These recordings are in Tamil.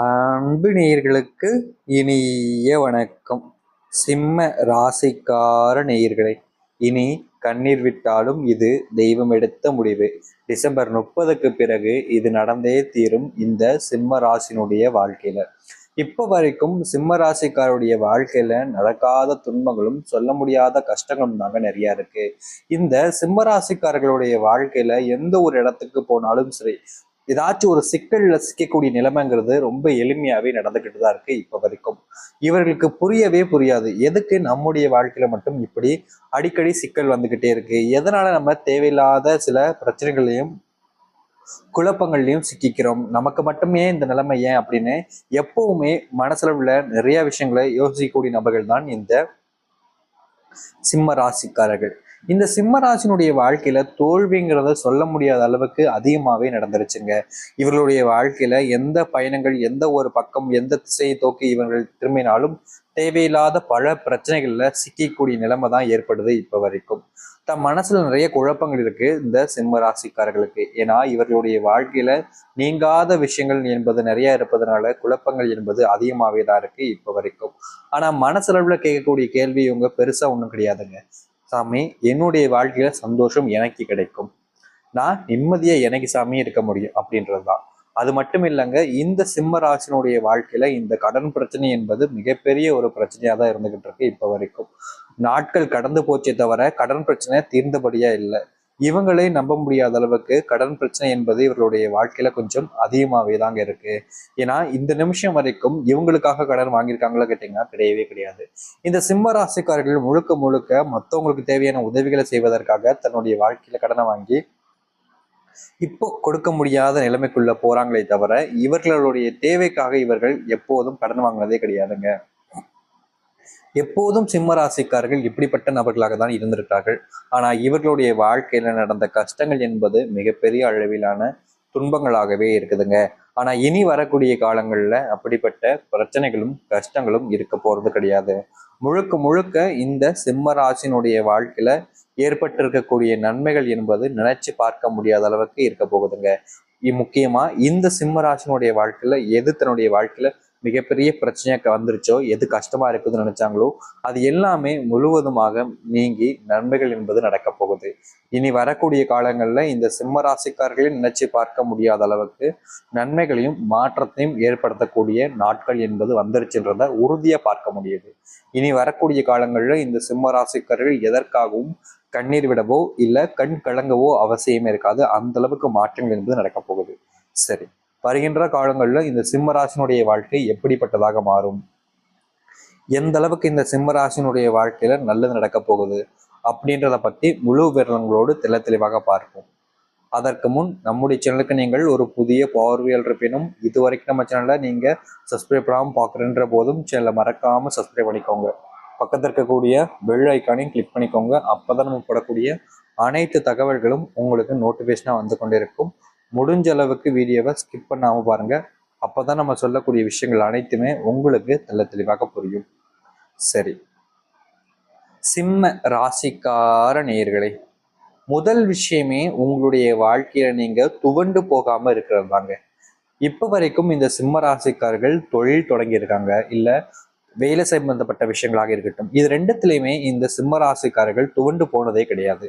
அன்பு நேயர்களுக்கு இனிய வணக்கம். சிம்ம ராசிக்கார நேயர்களே இனி கண்ணீர் விட்டாலும் இது தெய்வம் எடுத்த முடிவு. டிசம்பர் முப்பதுக்கு பிறகு இது நடந்தே தீரும் இந்த சிம்ம ராசினுடைய வாழ்க்கையில. இப்போ வரைக்கும் சிம்ம ராசிக்காருடைய வாழ்க்கையில நடக்காத துன்பங்களும் சொல்ல முடியாத கஷ்டங்களும் தாங்க நிறைய இருக்கு. இந்த சிம்ம ராசிக்காரர்களுடைய வாழ்க்கையில எந்த ஒரு இடத்துக்கு போனாலும் சரி ஏதாச்சும் ஒரு சிக்கல்ல சிக்கக்கூடிய நிலைமைங்கிறது ரொம்ப எளிமையாவே நடந்துகிட்டு தான் இருக்கு இப்ப வரைக்கும். இவர்களுக்கு புரியவே புரியாது. எதுக்கு நம்முடைய வாழ்க்கையில மட்டும் இப்படி அடிக்கடி சிக்கல் வந்துகிட்டே இருக்கு? எதனால நம்ம தேவையில்லாத சில பிரச்சனைகளையும் குழப்பங்கள்லையும் சிக்கிக்கிறோம்? நமக்கு மட்டுமே இந்த நிலைமை ஏன் அப்படின்னு எப்பவுமே மனசுல உள்ள நிறைய விஷயங்களை யோசிக்கக்கூடிய நபர்கள் தான் இந்த சிம்ம ராசிக்காரர்கள். இந்த சிம்மராசினுடைய வாழ்க்கையில தோல்விங்கிறத சொல்ல முடியாத அளவுக்கு அதிகமாவே நடந்துருச்சுங்க. இவர்களுடைய வாழ்க்கையில எந்த பயணங்கள் எந்த ஒரு பக்கம் எந்த திசையை தோக்கி இவர்கள் திரும்பினாலும் தேவையில்லாத பல பிரச்சனைகள்ல சிக்கக்கூடிய நிலைமை தான் ஏற்படுது இப்ப வரைக்கும். தம் மனசுல நிறைய குழப்பங்கள் இருக்கு இந்த சிம்ம ராசிக்காரர்களுக்கு ஏன்னா இவர்களுடைய வாழ்க்கையில நீங்காத விஷயங்கள் என்பது நிறைய இருப்பதனால குழப்பங்கள் என்பது அதிகமாகவே தான் இருக்கு இப்ப வரைக்கும். ஆனா மனசளவுல கேட்கக்கூடிய கேள்வி இவங்க பெருசா ஒண்ணும் கிடையாதுங்க. சாமி என்னுடைய வாழ்க்கையில சந்தோஷம் எனக்கு கிடைக்கும். நான் நிம்மதியா எனக்கு சாமி இருக்க முடியும் அப்படின்றது தான் அது மட்டும் இல்லைங்க இந்த சிம்ம ராசினுடைய வாழ்க்கையில இந்த கடன் பிரச்சனை என்பது மிகப்பெரிய ஒரு பிரச்சனையா தான் இருந்துகிட்டு இருக்கு இப்ப வரைக்கும். நாட்கள் கடந்து போச்சே தவிர கடன் பிரச்சனை தீர்ந்தபடியா இல்லை. இவங்களே நம்ப முடியாத அளவுக்கு கடன் பிரச்சனை என்பது இவர்களுடைய வாழ்க்கையில கொஞ்சம் அதிகமாகவே தாங்க இருக்கு. ஏன்னா இந்த நிமிஷம் வரைக்கும் இவங்களுக்காக கடன் வாங்கியிருக்காங்களா கேட்டீங்கன்னா கிடையவே கிடையாது. இந்த சிம்ம ராசிக்காரர்கள் முழுக்க முழுக்க மற்றவங்களுக்கு தேவையான உதவிகளை செய்வதற்காக தன்னுடைய வாழ்க்கையில கடனை வாங்கி இப்போ கொடுக்க முடியாத நிலைமைக்குள்ள போறாங்களே தவிர இவர்களுடைய தேவைக்காக இவர்கள் எப்போதும் கடன் வாங்கினதே கிடையாதுங்க. எப்போதும் சிம்மராசிக்காரர்கள் இப்படிப்பட்ட நபர்களாக தான் இருந்திருக்கிறார்கள். ஆனால் இவர்களுடைய வாழ்க்கையில நடந்த கஷ்டங்கள் என்பது மிகப்பெரிய அளவிலான துன்பங்களாகவே இருக்குதுங்க. ஆனா இனி வரக்கூடிய காலங்கள்ல அப்படிப்பட்ட பிரச்சனைகளும் கஷ்டங்களும் இருக்க போறது கிடையாது. முழுக்க முழுக்க இந்த சிம்ம ராசினுடைய வாழ்க்கையில ஏற்பட்டிருக்கக்கூடிய நன்மைகள் என்பது நினைச்சு பார்க்க முடியாத அளவுக்கு இருக்க போகுதுங்க. முக்கியமாக இந்த சிம்ம ராசினுடைய வாழ்க்கையில எது தன்னுடைய வாழ்க்கையில மிகப்பெரிய பிரச்சனையாக வந்துருச்சோ எது கஷ்டமா இருக்குதுன்னு நினைச்சாங்களோ அது எல்லாமே முழுவதுமாக நீங்கி நன்மைகள் என்பது நடக்க போகுது. இனி வரக்கூடிய காலங்களில் இந்த சிம்ம ராசிக்காரர்களையும் நினைச்சு பார்க்க முடியாத அளவுக்கு நன்மைகளையும் மாற்றத்தையும் ஏற்படுத்தக்கூடிய நாட்கள் என்பது வந்துருச்சுன்றத உறுதியாக பார்க்க முடியுது. இனி வரக்கூடிய காலங்களில் இந்த சிம்ம ராசிக்காரர்கள் எதற்காகவும் கண்ணீர் விடவோ இல்லை கண் கலங்கவோ அவசியமே இருக்காது. அந்த அளவுக்கு மாற்றங்கள் என்பது நடக்க போகுது. சரி. வருகின்ற காலங்களில் இந்த சிம்மராசினுடைய வாழ்க்கை எப்படிப்பட்டதாக மாறும்? எந்த அளவுக்கு இந்த சிம்மராசினுடைய வாழ்க்கையில நல்லது நடக்க போகுது? அப்படின்றத பத்தி முழு விரலங்களோடு தெல தெளிவாக பார்ப்போம். அதற்கு முன் நம்முடைய சேனலுக்கு நீங்கள் ஒரு புதிய பார்வையல் இருப்பினும் இது வரைக்கும் நம்ம சேனலை நீங்க சப்ஸ்கிரைப் பண்ணாமல் பார்க்குறன்ற போதும் சேனலை மறக்காமல் சப்ஸ்கிரைப் பண்ணிக்கோங்க. பக்கத்தில் இருக்கக்கூடிய பெல் ஐக்கானையும் கிளிக் பண்ணிக்கோங்க. அப்போதான் நம்ம போடக்கூடிய அனைத்து தகவல்களும் உங்களுக்கு நோட்டிஃபிகேஷனாக வந்து கொண்டிருக்கும். முடிஞ்ச அளவுக்கு வீடியோவை ஸ்கிப் பண்ணாமல் பாருங்கள் அப்போ தான் நம்ம சொல்லக்கூடிய விஷயங்கள் அனைத்துமே உங்களுக்கு தெல்ல தெளிவாக புரியும். சரி. சிம்ம ராசிக்கார நேயர்களே முதல் விஷயமே உங்களுடைய வாழ்க்கையில நீங்க துவண்டு போகாம இருக்கிறது தாங்க. இப்போ வரைக்கும் இந்த சிம்ம ராசிக்காரர்கள் தொழில் தொடங்கியிருக்காங்க இல்ல வேலை சம்பந்தப்பட்ட விஷயங்களாக இருக்கட்டும். இது ரெண்டுத்துலையுமே இந்த சிம்ம ராசிக்காரர்கள் துவண்டு போனதே கிடையாது.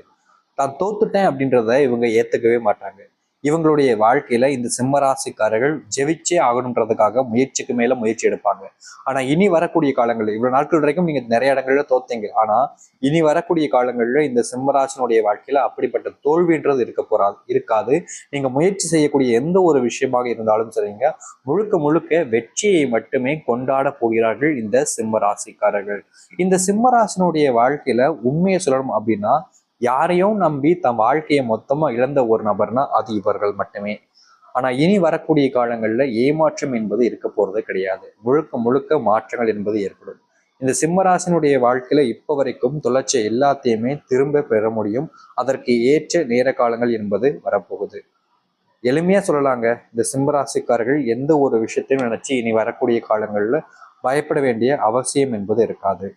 தான் தோத்துட்டேன் அப்படின்றத இவங்க ஏத்துக்கவே மாட்டாங்க. இவங்களுடைய வாழ்க்கையில இந்த சிம்மராசிக்காரர்கள் ஜெயிச்சே ஆகணுன்றதுக்காக முயற்சிக்கு மேல முயற்சி எடுப்பாங்க. ஆனா இனி வரக்கூடிய காலங்களில் இவ்வளவு நாட்கள் வரைக்கும் நீங்க நிறைய இடங்கள்ல தோத்தீங்க. ஆனா இனி வரக்கூடிய காலங்கள்ல இந்த சிம்மராசினுடைய வாழ்க்கையில அப்படிப்பட்ட தோல்வின்றது இருக்க போறாது இருக்காது. நீங்க முயற்சி செய்யக்கூடிய எந்த ஒரு விஷயமாக இருந்தாலும் சரிங்க. முழுக்க முழுக்க வெற்றியை மட்டுமே கொண்டாட போகிறார்கள் இந்த சிம்மராசிக்காரர்கள் இந்த சிம்மராசினுடைய வாழ்க்கையில உண்மையை சொல்லணும் அப்படின்னா யாரையும் நம்பி தன் வாழ்க்கையை மொத்தமா இழந்த ஒரு நபர்னா அது இவர்கள் மட்டுமே. ஆனா இனி வரக்கூடிய காலங்கள்ல ஏமாற்றம் என்பது இருக்க போறது கிடையாது. முழுக்க முழுக்க மாற்றங்கள் என்பது ஏற்படும். இந்த சிம்மராசினுடைய வாழ்க்கையில இப்ப வரைக்கும் தொலைச்ச எல்லாத்தையுமே திரும்ப பெற முடியும். அதற்கு ஏற்ற நேர காலங்கள் என்பது வரப்போகுது. எளிமையா சொல்லலாங்க. இந்த சிம்மராசிக்காரர்கள் எந்த ஒரு விஷயத்தையும் நினைச்சு இனி வரக்கூடிய காலங்கள்ல பயப்பட வேண்டிய அவசியம் என்பது இருக்காது.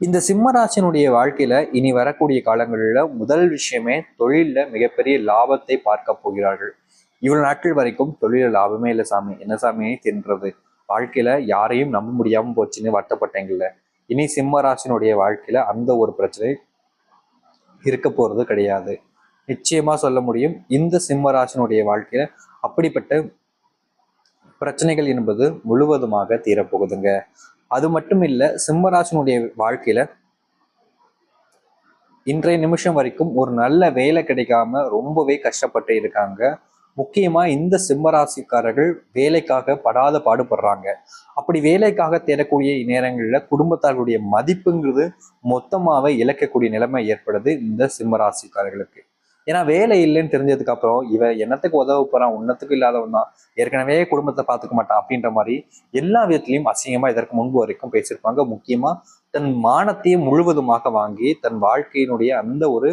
இந்த சிம்மராசினுடைய வாழ்க்கையில இனி வரக்கூடிய காலங்களில் முதல் விஷயமே தொழிலில் மிகப்பெரிய லாபத்தை பார்க்க போகிறார்கள். இவ்வளவு நாட்கள் வரைக்கும் தொழில லாபமே இல்லை சாமி. என்ன சாமியே தின்றது. வாழ்க்கையில யாரையும் நம்ப முடியாம போச்சுன்னு வருத்தப்பட்டேங்கல்ல. இனி சிம்மராசினுடைய வாழ்க்கையில அந்த ஒரு பிரச்சனை இருக்க போறது கிடையாது. நிச்சயமா சொல்ல முடியும் இந்த சிம்மராசினுடைய வாழ்க்கையில அப்படிப்பட்ட பிரச்சனைகள் என்பது முழுவதுமாக தீரப்போகுதுங்க. அது மட்டும் இல்லை சிம்மராசனுடைய வாழ்க்கையில இன்றைய நிமிஷம் வரைக்கும் ஒரு நல்ல வேலை கிடைக்காம ரொம்பவே கஷ்டப்பட்டு இருக்காங்க. முக்கியமா இந்த சிம்மராசிக்காரர்கள் வேலைக்காக படாத பாடுபடுறாங்க. அப்படி வேலைக்காக தேடக்கூடிய நேரங்களில் குடும்பத்தார்களுடைய மதிப்புங்கிறது மொத்தமாகவே இழக்கக்கூடிய நிலைமை ஏற்படுது இந்த சிம்மராசிக்காரர்களுக்கு. ஏன்னா வேலை இல்லைன்னு தெரிஞ்சதுக்கு அப்புறம் இவன் என்னத்துக்கு உதவ போறான் உன்னத்துக்கு இல்லாதவன் தான். ஏற்கனவே குடும்பத்தை பார்த்துக்க மாட்டான் அப்படின்ற மாதிரி எல்லா விதத்திலையும் அசிங்கமா இதற்கு முன்பு வரைக்கும் பேசியிருப்பாங்க. முக்கியமா தன் மானத்தையே முழுவதுமாக வாங்கி தன் வாழ்க்கையினுடைய அந்த ஒரு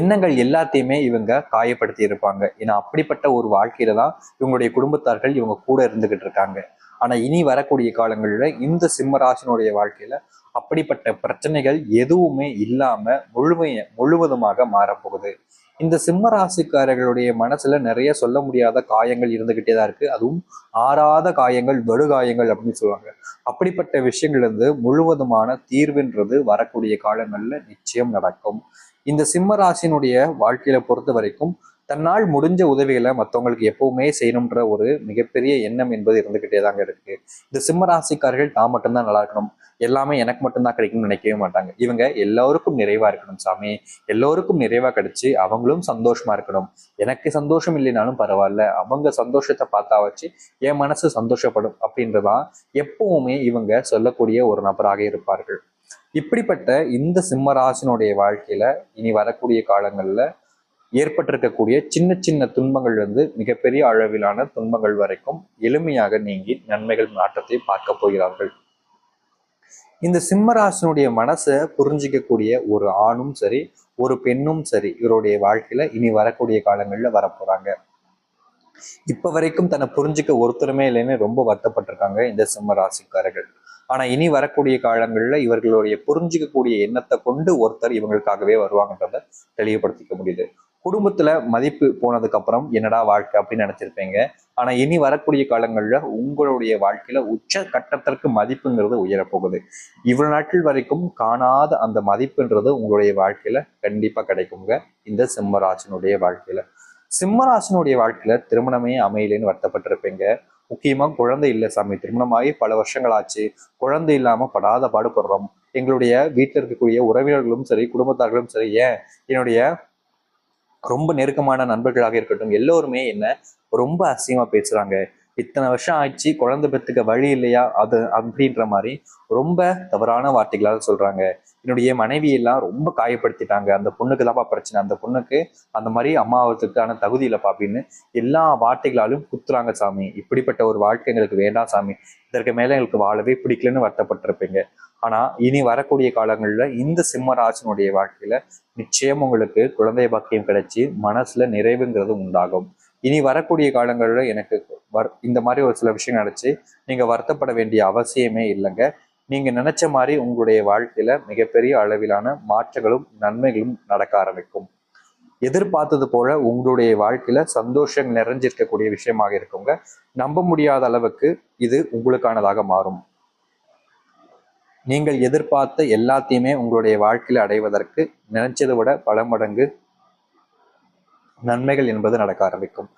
எண்ணங்கள் எல்லாத்தையுமே இவங்க காயப்படுத்தி இருப்பாங்க. ஏன்னா அப்படிப்பட்ட ஒரு வாழ்க்கையில தான் இவங்களுடைய குடும்பத்தார்கள் இவங்க கூட இருந்துகிட்டு இருக்காங்க. ஆனா இனி வரக்கூடிய காலங்களில் இந்த சிம்மராசினுடைய வாழ்க்கையில அப்படிப்பட்ட பிரச்சனைகள் எதுவுமே இல்லாம முழுமைய முழுவதுமாக மாறப்போகுது. இந்த சிம்ம ராசிக்காரர்களுடைய மனசுல நிறைய சொல்ல முடியாத காயங்கள் இருந்துகிட்டே தான் இருக்கு. அதுவும் ஆறாத காயங்கள் வடுகாயங்கள் அப்படின்னு சொல்லுவாங்க. அப்படிப்பட்ட விஷயங்கள் இருந்து முழுவதுமான தீர்வுன்றது வரக்கூடிய காலங்கள்ல நிச்சயம் நடக்கும். இந்த சிம்ம ராசினுடைய வாழ்க்கையில பொறுத்த வரைக்கும் தன்னால் முடிஞ்ச உதவிகளை மற்றவங்களுக்கு எப்பவுமே செய்யணுன்ற ஒரு மிகப்பெரிய எண்ணம் என்பது இருந்துகிட்டே தாங்க இருக்கு. இந்த சிம்ம ராசிக்காரர்கள் தான் மட்டும்தான் நல்லா இருக்கணும். எல்லாமே எனக்கு மட்டும்தான் கிடைக்கும்னு நினைக்கவே மாட்டாங்க. இவங்க எல்லோருக்கும் நிறைவா இருக்கணும் சாமி. எல்லோருக்கும் நிறைவா கிடைச்சு அவங்களும் சந்தோஷமா இருக்கணும். எனக்கு சந்தோஷம் இல்லைனாலும் பரவாயில்ல. அவங்க சந்தோஷத்தை பார்த்தா வச்சு என் மனசு சந்தோஷப்படும் அப்படின்றதான் எப்பவுமே இவங்க சொல்லக்கூடிய ஒரு நபராக இருப்பார்கள். இப்படிப்பட்ட இந்த சிம்மராசினுடைய வாழ்க்கையில இனி வரக்கூடிய காலங்கள்ல ஏற்பட்டிருக்கக்கூடிய சின்ன சின்ன துன்பங்கள் வந்து மிகப்பெரிய அளவிலான துன்பங்கள் வரைக்கும் எளிமையாக நீங்கி நன்மைகள் மாற்றத்தை பார்க்க போகிறார்கள். இந்த சிம்மராசனுடைய மனசை புரிஞ்சிக்கக்கூடிய ஒரு ஆணும் சரி ஒரு பெண்ணும் சரி இவருடைய வாழ்க்கையில இனி வரக்கூடிய காலங்கள்ல வரப்போறாங்க. இப்ப வரைக்கும் தன்னை புரிஞ்சுக்க ஒருத்தருமே இல்லைன்னு ரொம்ப வருத்தப்பட்டிருக்காங்க இந்த சிம்ம ராசிக்காரர்கள். ஆனா இனி வரக்கூடிய காலங்களில் இவர்களுடைய புரிஞ்சிக்கக்கூடிய எண்ணத்தை கொண்டு ஒருத்தர் இவங்களுக்காகவே வருவாங்கன்றத தெளிவுபடுத்திக்க முடியுது. குடும்பத்துல மதிப்பு போனதுக்கு அப்புறம் என்னடா வாழ்க்கை அப்படின்னு நினைச்சிருப்பீங்க. ஆனா இனி வரக்கூடிய காலங்கள்ல உங்களுடைய வாழ்க்கையில உச்ச கட்டத்திற்கு மதிப்புங்கிறது உயரப்போகுது. இவ்வளவு நாட்கள் வரைக்கும் காணாத அந்த மதிப்புன்றது உங்களுடைய வாழ்க்கையில கண்டிப்பா கிடைக்குங்க. இந்த சிம்மராஜனுடைய வாழ்க்கையில. சிம்மராசனுடைய வாழ்க்கையில திருமணமே அமையலைன்னு வருத்தப்பட்டிருப்பீங்க. முக்கியமா குழந்தை இல்லை சாமி. திருமணமாகி பல வருஷங்கள் ஆச்சு குழந்தை இல்லாம படாத பாடுபடுறோம். எங்களுடைய வீட்டில் இருக்கக்கூடிய உறவினர்களும் சரி குடும்பத்தார்களும் சரி ஏன்? என்னுடைய ரொம்ப நெருக்கமான நண்பர்களாக இருக்கட்டும் எல்லோருமே என்ன ரொம்ப அசிங்கமா பேசுறாங்க. இத்தனை வருஷம் ஆயிடுச்சு குழந்தை பெற்றுக்க வழி இல்லையா? அது அப்படின்ற மாதிரி ரொம்ப தவறான வார்த்தைகளாக சொல்றாங்க. என்னுடைய மனைவி எல்லாம் ரொம்ப காயப்படுத்திட்டாங்க. அந்த பொண்ணுக்கு தான்ப்பா பிரச்சனை. அந்த பொண்ணுக்கு அந்த மாதிரி அம்மாவதுக்கான தகுதி இல்லைப்பா அப்படின்னு எல்லா வார்த்தைகளாலும் குத்துறாங்க சாமி. இப்படிப்பட்ட ஒரு வாழ்க்கை எங்களுக்கு வேண்டாம் சாமி. இதற்கு மேலே எங்களுக்கு வாழவே பிடிக்கலன்னு வருத்தப்பட்டிருப்பீங்க. ஆனா இனி வரக்கூடிய காலங்களில் இந்த சிம்மராசனுடைய வாழ்க்கையில நிச்சயம் உங்களுக்கு குழந்தை பாக்கியம் கிடைச்சி மனசுல நிறைவுங்கிறது உண்டாகும். இனி வரக்கூடிய காலங்களில் எனக்கு வர் இந்த மாதிரி ஒரு சில விஷயம் நினச்சி நீங்கள் வருத்தப்பட வேண்டிய அவசியமே இல்லைங்க. நீங்க நினைச்ச மாதிரி உங்களுடைய வாழ்க்கையில மிகப்பெரிய அளவிலான மாற்றங்களும் நன்மைகளும் நடக்க ஆரம்பிக்கும். எதிர்பார்த்தது போல உங்களுடைய வாழ்க்கையில சந்தோஷம் நிறைஞ்சிருக்கக்கூடிய விஷயமாக இருக்குங்க. நம்ப முடியாத அளவுக்கு இது உங்களுக்கானதாக மாறும். நீங்கள் எதிர்பார்த்த எல்லாத்தையுமே உங்களுடைய வாழ்க்கையில அடைவதற்கு நினைச்சதை விட பல மடங்கு நன்மைகள் என்பது நடக்க ஆரம்பிக்கும்.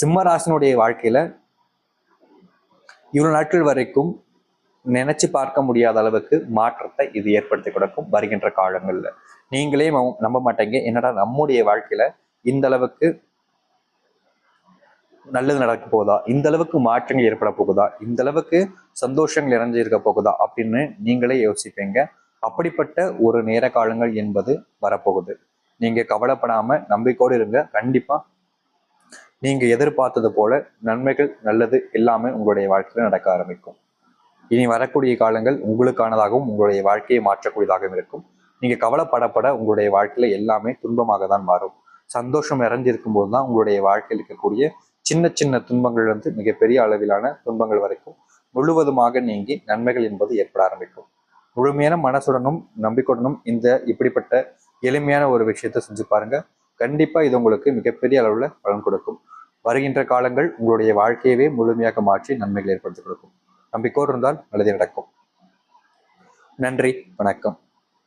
சிம்மராசனுடைய வாழ்க்கையில இவ்வளவு நாட்கள் வரைக்கும் நினைச்சு பார்க்க முடியாத அளவுக்கு மாற்றத்தை இது ஏற்படுத்தி கொடுக்கும் வருகின்ற காலங்கள்ல. நீங்களே நம்ப மாட்டேங்க. என்னடா நம்முடைய வாழ்க்கையில இந்த அளவுக்கு நல்லது நடக்க போகுதா? இந்த அளவுக்கு மாற்றங்கள் ஏற்பட போகுதா? இந்த அளவுக்கு சந்தோஷங்கள் இறஞ்சிருக்க போகுதா? அப்படின்னு நீங்களே யோசிப்பீங்க. அப்படிப்பட்ட ஒரு நேர காலங்கள் என்பது வரப்போகுது. நீங்க கவலைப்படாம நம்பிக்கையோடு இருங்க. கண்டிப்பா நீங்க எதிர்பார்த்தது போல நன்மைகள் நல்லது எல்லாமே உங்களுடைய வாழ்க்கையில நடக்க ஆரம்பிக்கும். இனி வரக்கூடிய காலங்கள் உங்களுக்கானதாகவும் உங்களுடைய வாழ்க்கையை மாற்றக்கூடியதாகவும் இருக்கும். நீங்க கவலைப்படப்பட உங்களுடைய வாழ்க்கையில எல்லாமே துன்பமாக தான் மாறும். சந்தோஷம் நிறைஞ்சிருக்கும் போது தான் உங்களுடைய வாழ்க்கையில் இருக்கக்கூடிய சின்ன சின்ன துன்பங்கள் வந்து மிகப்பெரிய அளவிலான துன்பங்கள் வரைக்கும் முழுவதுமாக நீங்கி நன்மைகள் என்பது ஏற்பட ஆரம்பிக்கும். முழுமையான மனசுடனும் நம்பிக்கையுடனும் இந்த இப்படிப்பட்ட எளிமையான ஒரு விஷயத்த செஞ்சு பாருங்க. கண்டிப்பா இது உங்களுக்கு மிகப்பெரிய அளவுல பலன் கொடுக்கும். வருகின்ற காலங்கள் உங்களுடைய வாழ்க்கையவே முழுமையாக மாற்றி நன்மைகள் ஏற்படுத்தி கொடுக்கும். நம்பிக்கோடு இருந்தால் நல்லது நடக்கும். நன்றி வணக்கம்.